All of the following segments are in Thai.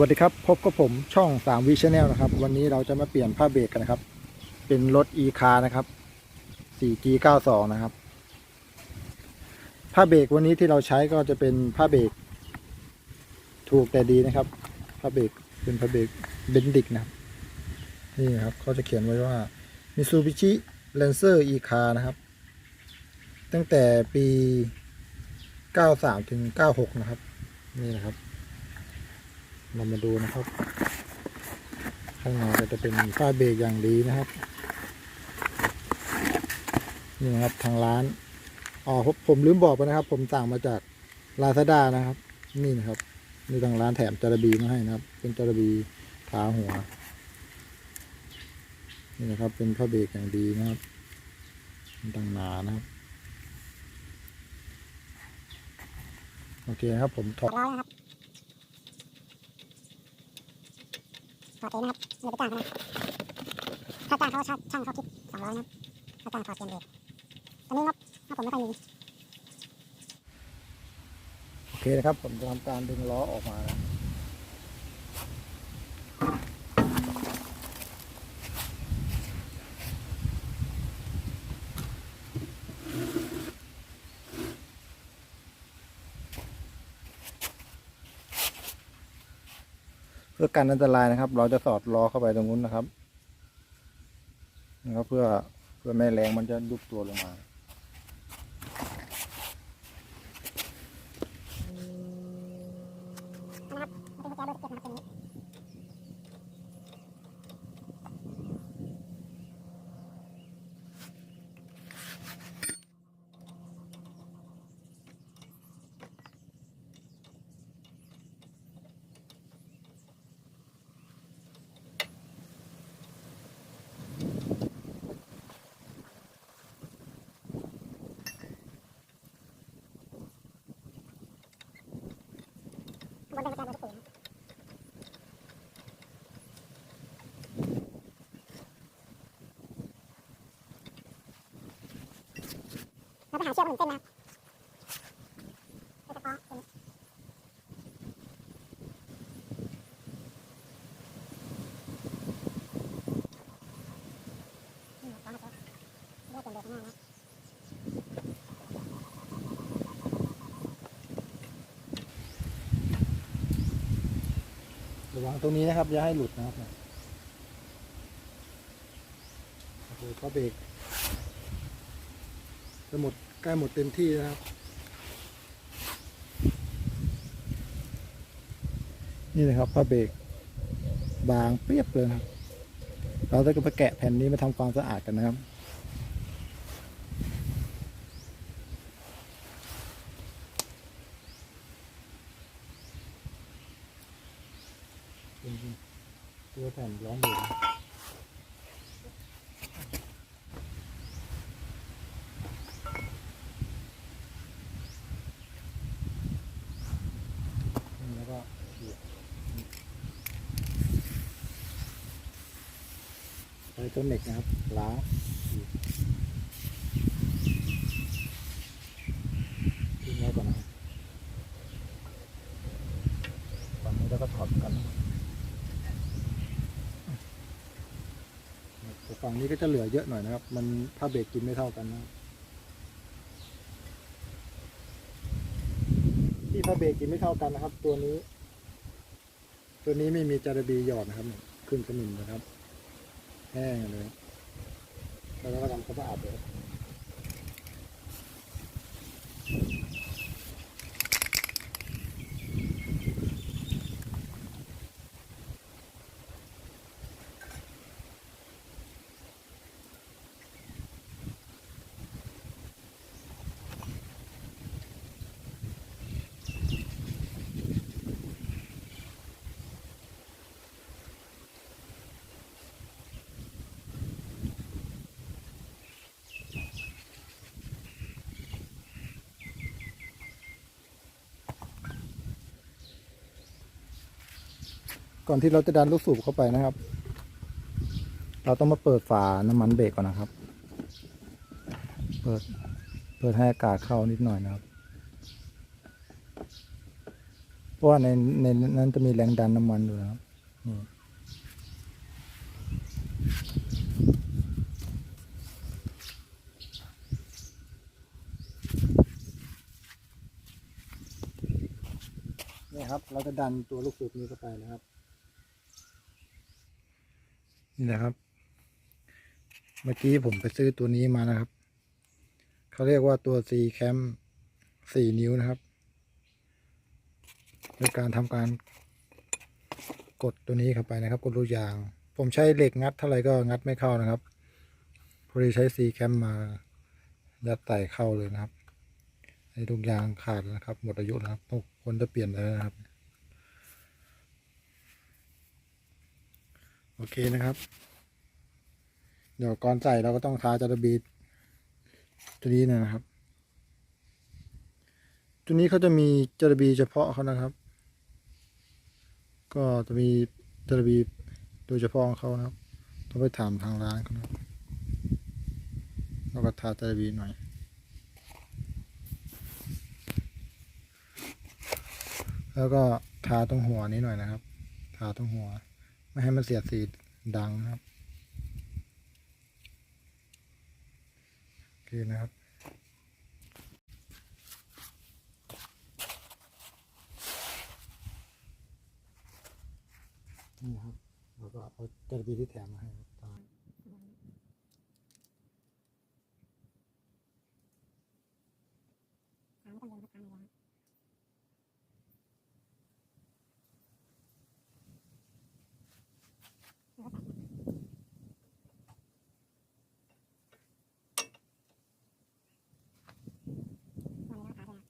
วัสดีครับ พบกับผมช่อง3วิชแนลนะครับ วันนี้เราจะมาเปลี่ยนผ้าเบรกกันนะครับ เป็นรถ e คานะครับ 4G92 นะครับ ผ้าเบรกวันนี้ที่เราใช้ก็จะเป็นผ้าเบรกถูกแต่ดีนะครับ ผ้าเบรกเป็นผ้าเบรกเบนดิกนะครับ นี่นะครับเขาจะเขียนไว้ว่า Mitsubishi Lancer e คานะครับ ตั้งแต่ปี 93 ถึง 96 นะครับ นี่นะครับ เรามาดูนะครับ ข้างในก็จะเป็นฝ้าเบรกอย่างดีนะครับ นี่นะครับทางร้านอ๋อผมลืมบอกไปนะครับ ผมสั่งมาจากลาซาด้านะครับ นี่นะครับนี่ทางร้านแถมจาระบีมาให้นะครับ เป็นจาระบีทาหัว นี่นะครับ เป็นผ้าเบรกอย่างดีนะครับมันต่างหนานะครับ โอเคครับผมถอดร้อยนะครับ ถอดเองนะครับไม่ไปจ้างเขานะถ้าจ้างเขาช่างช่างเขาคิดสองร้อยนะถ้าจ้างถอดเองเองตอนนี้งบงบผมไม่ค่อยมีโอเคนะครับผมจะทำการดึงล้อออกมานะ เพื่อกันอันตรายนะครับ เราจะสอดล้อเข้าไปตรงนู้นนะครับนะครับเพื่อเพื่อแม่แรงมันจะยุบตัวลงมานะครับเป็นแก้วเบอร์สิบเจ็ดนะครับตัวนี้เป็นกุญแจเบอร์สิบสี่นะครับ ราไปหาเชือกมาหนึ่งเส้นนะครับไปตะกอตัวนี้ระวังตรงนี้นะครับ อย่าให้หลุดนะครับโอ้โหก็เบรกจะหมด ล้หมดเต็มที่นะครับ นี่นะครับผ้าเบรกบางเปรียบเลยครับ เราจะไปแกะแผ่นนี้มาทำความสะอาดกันนะครับเป็นตัวแผ่นร้อนเหลืองแล้วก็เขี่ยใช้ ต้นเหล็กนะครับล้างทิ้งไว้ก่อนนะครับฝั่งนี้แล้วก็ถอดกันฝั่งนี้ก็จะเหลือเยอะหน่อยนะครับ มันผ้าเบรกกินไม่เท่ากันนะที่ผ้าเบรกกินไม่เท่ากันนะครับ ตัวนี้ ตัวนี้ไม่มีจารบีหยอดนะครับ ขึ้นสนิมนะครับ แห้งเลย แล้วก็ทำความสะอาดเลย ก่อนที่เราจะดันลูกสูบเข้าไปนะครับ เราต้องมาเปิดฝาน้ำมันเบรกก่อนนะครับ เปิด เปิดให้อากาศเข้านิดหน่อยนะครับ เพราะว่าในในนั้นจะมีแรงดันน้ำมันด้วยนะครับนี่นี่ครับ เราจะดันตัวลูกสูบนี้เข้าไปนะครับ นี่นะครับ เมื่อกี้ผมไปซื้อตัวนี้มานะครับ เขาเรียกว่าตัว C Cam 4นิ้วนะครับในการทำการกดตัวนี้เข้าไปนะครับ กดลูกยาง ผมใช้เหล็กงัดเท่าไหร่ก็งัดไม่เข้านะครับพอดีใช้ C Cam มายัดไต่เข้าเลยนะครับไอ้ลูกยางขาดนะครับ หมดอายุแล้วครับต้องควรจะเปลี่ยนเลยนะครับ โอเคนะครับ เดี๋ยวก่อนใส่เราก็ต้องทาจาระบีตัวนี้นะครับ ตัวนี้เขาจะมีจาระบีเฉพาะเขานะครับ ก็จะมีจาระบีโดยเฉพาะของเขานะครับ ต้องไปถามทางร้านเขานะครับแล้วก็ทาจาระบีหน่อยแล้วก็ทาตรงหัวนี้หน่อยนะครับ ทาตรงหัว ไม่ให้มันเสียดสีดังนะครับโอเคนะครับนี่ครับแล้วก็เอาจระบีที่แถมมาให้ครับตาม ทางไม่ต้องโยนครับทางเดียวครับแล้วก็ใส่วันนี้เราขายไปนะ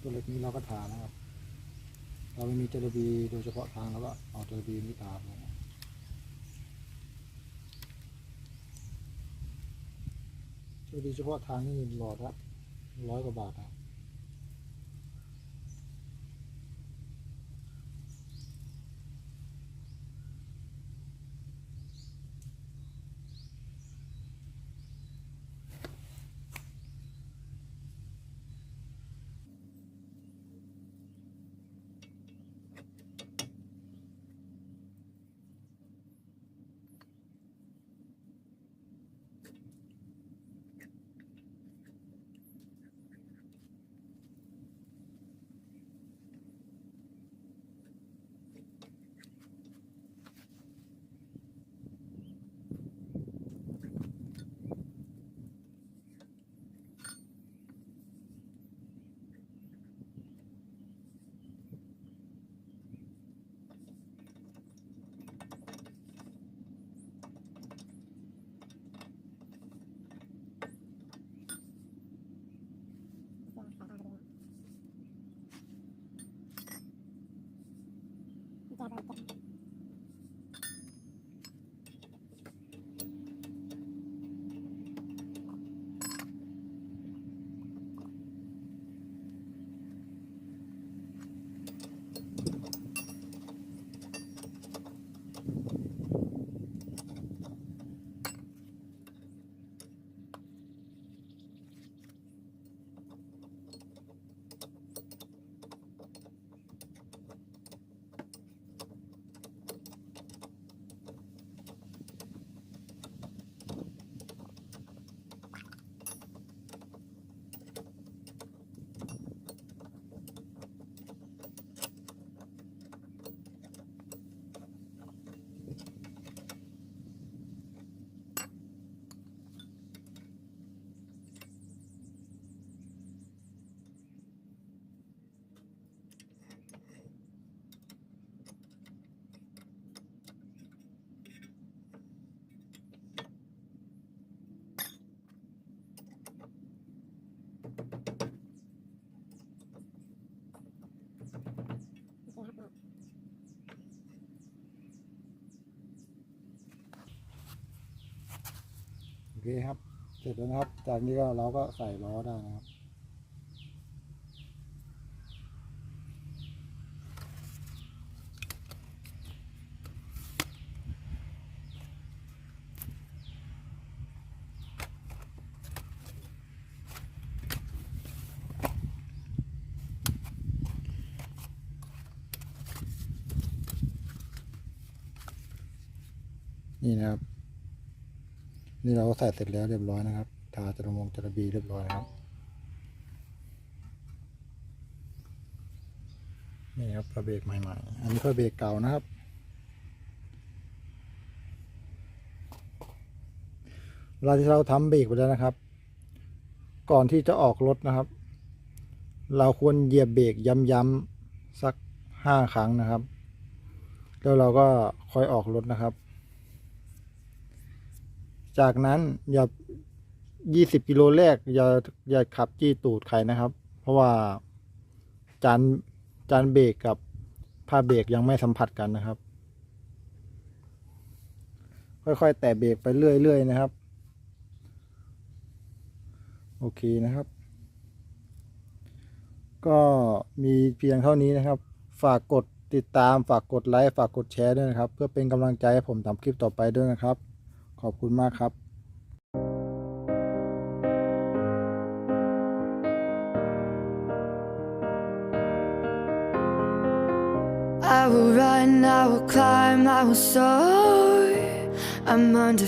ตัวเล็กนี้เราก็ทานะครับ เราไม่มีจระบีโดยเฉพาะทางแล้วก็เอาจระบีนี้ทาไปนะจระบีเฉพาะทางนี่หลอดละร้อยกว่าบาทครั ครับ เสร็จแล้วนะครับ จากนี้ก็เราก็ใส่ล้อได้นะครับนี่นะครับ นี่เราก็ใส่เสร็จแล้วเรียบร้อยนะครับ ทาจระมงจระบีเรียบร้อยนะครับ นี่ครับพระเบรกใหม่ๆ อันนี้พระเบรกเก่านะครับ เวลาที่เราทำเบรกไปแล้วนะครับ ก่อนที่จะออกรถนะครับ เราควรเหยียบเบรกย้ำๆสักห้าครั้งนะครับ แล้วเราก็ค่อยออกรถนะครับ จากนั้นอย่า 20 กิโลแรกอย่าอย่าขับจี้ตูดใครนะครับ เพราะว่าจานจานเบรกกับผ้าเบรกยังไม่สัมผัสกันนะครับ ค่อยๆ แตะเบรกไปเรื่อยๆนะครับ โอเคนะครับ ก็มีเพียงเท่านี้นะครับ ฝากกดติดตามฝากกดไลค์ฝากกดแชร์ด้วยนะครับ เพื่อเป็นกำลังใจให้ผมทำคลิปต่อไปด้วยนะครับ ขอบคุณมากครับ I will run, I will climb, I will soar. I'm under